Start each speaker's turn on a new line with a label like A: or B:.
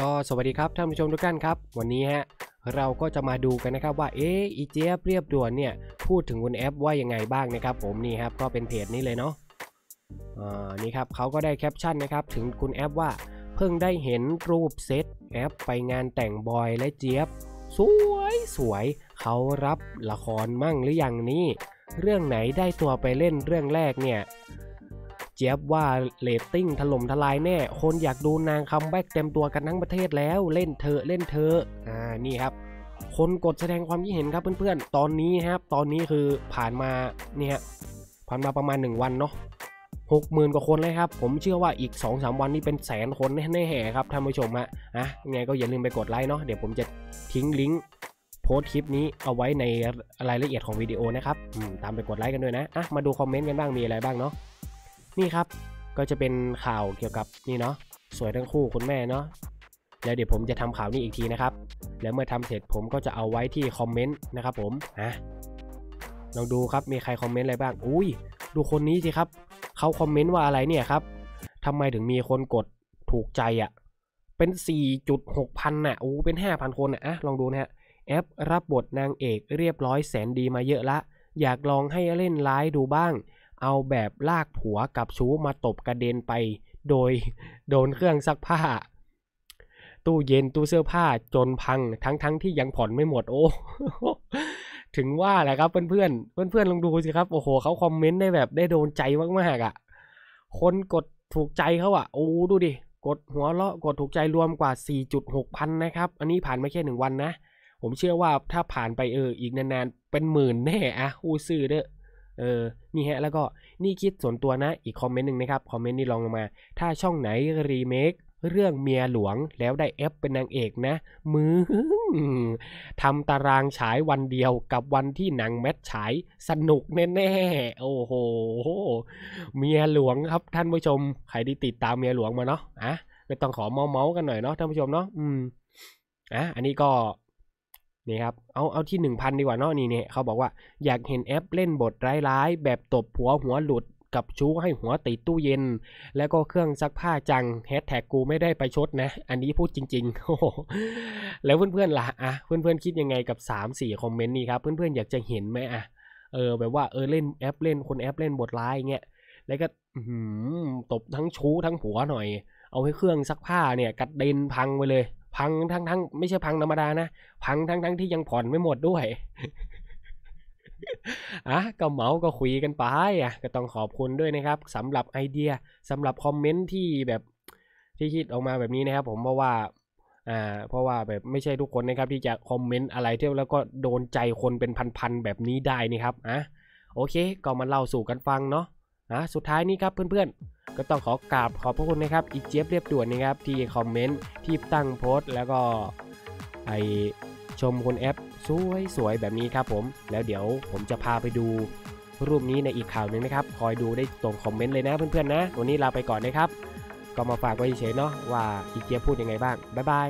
A: ก็สวัสดีครับท่านผู้ชมทุกท่านครับ วันนี้ฮะเราก็จะมาดูกันนะครับว่าเอ๊ะอีเจี๊ยบเรียบด่วนเนี่ยพูดถึงคุณแอปว่ายังไงบ้างนะครับ ผมนี่ครับก็เป็นเพจนี้เลยเนาะอ่านี่ครับเขาก็ได้แคปชั่นนะครับถึงคุณแอปว่าเพิ่งได้เห็นรูปเซตแอปไปงานแต่งบอยและเจี๊ยบสวยสวยเขารับละครมั่งหรือยังนี่เรื่องไหนได้ตัวไปเล่นเรื่องแรกเนี่ย เจี๊ยบว่าเรตติ้งถล่มทลายแน่ คนอยากดูนางคัมแบ็กเต็มตัวกันทั้งประเทศแล้วเล่นเธอเล่นเธออ่านี่ครับ คนกดแสดงความคิดเห็นครับเพื่อนๆ ตอนนี้ครับ ตอนนี้คือผ่านมาเนี่ยฮะผ่านมาประมาณ 1 วันเนาะหกหมื่นกว่าคนเลยครับ ผมเชื่อว่าอีก2-3วันนี้เป็นแสนคนแน่ๆครับท่านผู้ชมฮะอะไงก็อย่าลืมไปกดไลค์เนาะเดี๋ยวผมจะทิ้งลิงก์โพสต์คลิปนี้เอาไว้ในรายละเอียดของวิดีโอนะครับตามไปกดไลค์กันด้วยนะอะมาดูคอมเมนต์กันบ้างมีอะไรบ้างเนาะ นี่ครับก็จะเป็นข่าวเกี่ยวกับนี่เนาะสวยทั้งคู่คุณแม่เนาะแล้วเดี๋ยวผมจะทำข่าวนี้อีกทีนะครับ แล้วเมื่อทำเสร็จผมก็จะเอาไว้ที่คอมเมนต์นะครับผมนะลองดูครับมีใครคอมเมนต์อะไรบ้างอุ้ยดูคนนี้สิครับเขาคอมเมนต์ว่าอะไรเนี่ยครับทำไมถึงมีคนกดถูกใจอะ่ะเป็น 4.6 พันน่ะโอ้เป็น 5,000 คนน่ะอะลองดูนะฮะแอปรับบทนางเอกเรียบร้อยแสนดีมาเยอะละ อยากลองให้เล่นร้ายดูบ้าง เอาแบบลากผัวกับชู้มาตบกระเด็นไป โดยโดนเครื่องซักผ้า ตู้เย็นตู้เสื้อผ้าจนพังทั้งทั้งที่ยังผ่อนไม่หมดโอ้ถึงว่าแหละครับเพื่อนเพื่อนเพื่อนเพื่อนๆลองดูสิครับโอ้โหเขาคอมเมนต์ได้แบบได้โดนใจมากๆอะ คนกดถูกใจเขาอะโอ้ดูดิกดหัวเราะกดถูกใจรวมกว่า 4.6 พันนะครับ อันนี้ผ่านมาแค่หนึ่งวันนะ ผมเชื่อว่าถ้าผ่านไปเอออีกนานๆ เป็นหมื่นแน่อะอู้ซื่อเด้อ เออนี่ฮะ แล้วก็นี่คิดส่วนตัวนะอีกคอมเมนต์หนึ่งนะครับ คอมเมนต์นี้ลองลงมา ถ้าช่องไหนรีเมคเรื่องเมียหลวงแล้วได้เอฟเป็นนางเอกนะ มือทำตารางฉายวันเดียวกับวันที่หนังแมทฉายสนุกแน่ๆ โอ้โห เมียหลวงครับท่านผู้ชม ใครที่ติดตามเมียหลวงมาเนาะอะก็ต้องขอเมาเมากันหน่อยเนาะท่านผู้ชมเนาะอืมอะอันนี้ก็ นี่ครับ เอาเอาที่หนึ่งพันดีกว่าเนาะนี่เนี่ยเขาบอกว่าอยากเห็นแอปเล่นบทร้ายๆ แบบตบหัวหัวหลุดกับชู้ให้หัวติดตู้เย็น แล้วก็เครื่องซักผ้าจังแฮชแท็กกูไม่ได้ไปชดนะ อันนี้พูดจริงๆโอ้โหแล้วเพื่อนๆล่ะอะเพื่อนๆคิดยังไงกับ 3 4 คอมเมนต์นี้ครับ เพื่อนๆอยากจะเห็นไหมอะเออแบบว่าเออเล่นแอปเล่นคนแอปเล่นบทร้ายเงี้ยแล้วก็ตบทั้งชู้ทั้งผัวหน่อย เอาให้เครื่องซักผ้าเนี่ยกระเด็นพังไปเลย พังทั้งทั้งๆไม่ใช่พังธรรมดานะ พังทั้งทั้งที่ยังผ่อนไม่หมดด้วยอะก็เมาก็คุยกันไปอะก็ต้องขอบคุณด้วยนะครับสำหรับไอเดียสำหรับคอมเมนต์ที่แบบที่คิดออกมาแบบนี้นะครับ ผมเพราะว่าอ่าเพราะว่าแบบไม่ใช่ทุกคนนะครับ ที่จะคอมเมนต์อะไรเที่แล้วก็โดนใจคนเป็นพันๆแบบนี้ได้นี่ครับอะโอเค ก็มาเล่าสู่กันฟังเนาะ อะสุดท้ายนี้ครับเพื่อนๆ ก็ต้องขอกราบขอบพระคุณนะครับอีเจี๊ยบเรียบด่วนนะครับที่คอมเมนต์ที่ตั้งโพสต์ แล้วก็ไอชมคุณแอปสวยสวยๆแบบนี้ครับผมแล้วเดี๋ยวผมจะพาไปดูรูปนี้ในอีกข่าวหนึ่งนะครับคอยดูได้ตรงคอมเมนต์เลยนะเพื่อนๆนะ วันนี้ลาไปก่อนนะครับ ก็มาฝากไว้เฉยๆเนาะว่าอีเจี๊ยบพูดยังไงบ้างบ๊ายบาย